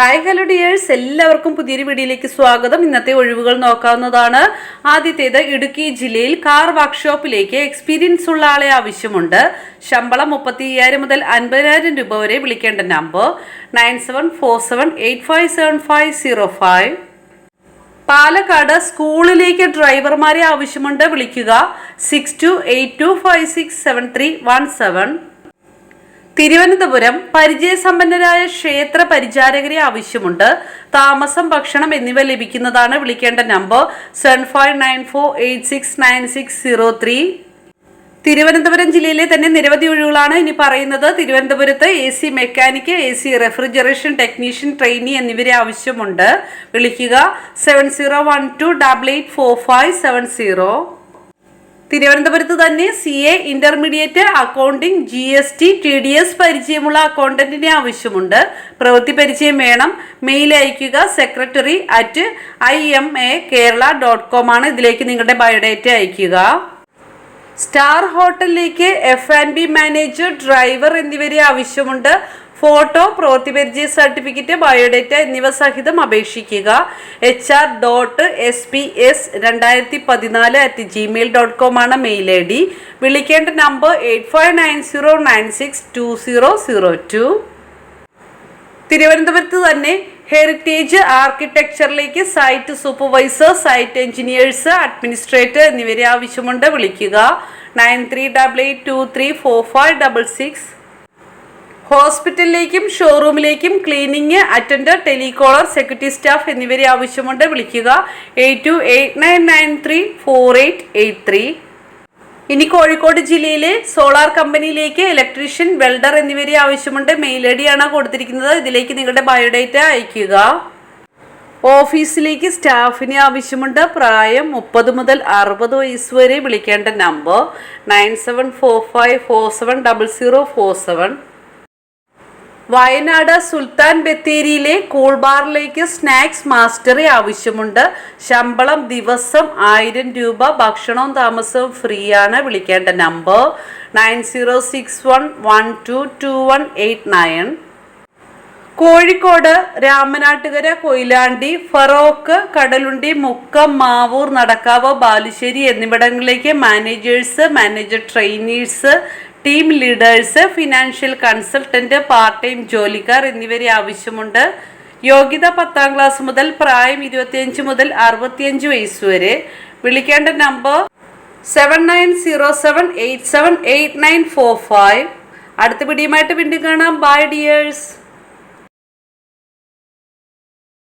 Hi hello dears എല്ലാവർക്കും പുതിയൊരു വീഡിയോയിലേക്ക് സ്വാഗതം. ഇന്നത്തെ ഒഴിവുകൾ നോക്കാവുന്നതാണ്. ആദ്യത്തേത് ഇടുക്കി ജില്ലയിൽ കാർ വർക്ക്ഷോപ്പിലേക്ക് എക്സ്പീരിയൻസ് ഉള്ള ആളെ ആവശ്യമുണ്ട്. ശമ്പളം മുപ്പത്തി അയ്യായിരം മുതൽ അൻപതിനായിരം രൂപ വരെ വിളിക്കേണ്ട number nine seven four seven eight five seven five zero five. Palakkad സ്കൂളിലേക്ക് ഡ്രൈവർമാരെ ആവശ്യമുണ്ട്. വിളിക്കുക six two eight two five six seven three one seven Thiruvananthapuram പരിചയസമ്പന്നരായ ക്ഷേത്ര പരിചാരകരെ ആവശ്യമുണ്ട്. താമസം ഭക്ഷണം എന്നിവ ലഭിക്കുന്നതാണ് വിളിക്കേണ്ട number seven five nine four eight six nine six zero three. Thiruvananthapuram ജില്ലയിലെ തന്നെ നിരവധി ഒഴിവുകളാണ് ഇനി പറയുന്നത്. തിരുവനന്തപുരത്ത് A C mechanic A C refrigeration technician trainee എന്നിവരെ ആവശ്യമുണ്ട്. വിളിക്കുക seven zero one two double eight four five seven zero. തിരുവനന്തപുരത്ത് തന്നെ C A intermediate accounting G S T T D S പരിചയമുള്ള അക്കൗണ്ടന്റിനെ ആവശ്യമുണ്ട്. പ്രവൃത്തി പരിചയം വേണം. മെയിൽ അയക്കുക secretary at I M A Kerala dot com ആണ്. ഇതിലേക്ക് നിങ്ങളുടെ ബയോഡേറ്റ അയക്കുക സ്റ്റാർ ഹോട്ടലിലേക്ക് F and B manager driver എന്നിവരെ ആവശ്യമുണ്ട്. ഫോട്ടോ പ്രോത്തിപരിചയ സർട്ടിഫിക്കറ്റ് ബയോഡേറ്റ എന്നിവ സഹിതം അപേക്ഷിക്കുക. H R dot S P S രണ്ടായിരത്തി പതിനാല് അറ്റ് ജിമെയിൽ ഡോട്ട് കോം ആണ് മെയിൽ ഐ ഡി. വിളിക്കേണ്ട number eight five nine zero nine six two zero zero two തിരുവനന്തപുരത്ത് തന്നെ heritage ആർക്കിടെക്ചറിലേക്ക് site supervisor site engineers administrator എന്നിവരെ ആവശ്യമുണ്ട് വിളിക്കുക. Nine three double eight two three four five double six ഹോസ്പിറ്റലിലേക്കും ഷോറൂമിലേക്കും cleaning attender telecaller security staff എന്നിവരെ ആവശ്യമുണ്ട്. വിളിക്കുക. Eight two eight nine nine three four eight eight three. ഇനി കോഴിക്കോട് ജില്ലയിലെ solar കമ്പനിയിലേക്ക് electrician welder എന്നിവരെ ആവശ്യമുണ്ട്. മെയിൽ ഐ ഡി ആണ് കൊടുത്തിരിക്കുന്നത്. ഇതിലേക്ക് നിങ്ങളുടെ ബയോഡേറ്റ അയയ്ക്കുക. ഓഫീസിലേക്ക് സ്റ്റാഫിന് ആവശ്യമുണ്ട്. പ്രായം മുപ്പത് മുതൽ അറുപത് വയസ്സ് വരെ വിളിക്കേണ്ട number nine seven four five four seven double zero four seven. Wayanad സുൽത്താൻ ബത്തേരിയിലെ കൂൾബാറിലേക്ക് സ്നാക്സ് മാസ്റ്ററി ആവശ്യമുണ്ട്. ശമ്പളം ദിവസം ആയിരം രൂപ ഭക്ഷണവും താമസവും ഫ്രീ ആണ് വിളിക്കേണ്ട number nine zero six one one two two one eight nine. Kozhikode Ramanattukara Koyilandy Feroke Kadalundi Mukkam Mavoor Nadakkavu Balussery എന്നിവിടങ്ങളിലേക്ക് managers manager trainers team leaders financial consultant part time ജോലിക്കാർ എന്നിവരെ ആവശ്യമുണ്ട്. യോഗ്യത പത്താം ക്ലാസ് മുതൽ പ്രായം ഇരുപത്തിയഞ്ച് മുതൽ അറുപത്തിയഞ്ച് വയസ്സ് വരെ. വിളിക്കേണ്ട number seven nine zero seven eight seven eight nine four five അടുത്ത പിടിയുമായിട്ട് വീണ്ടും കാണാം. By dears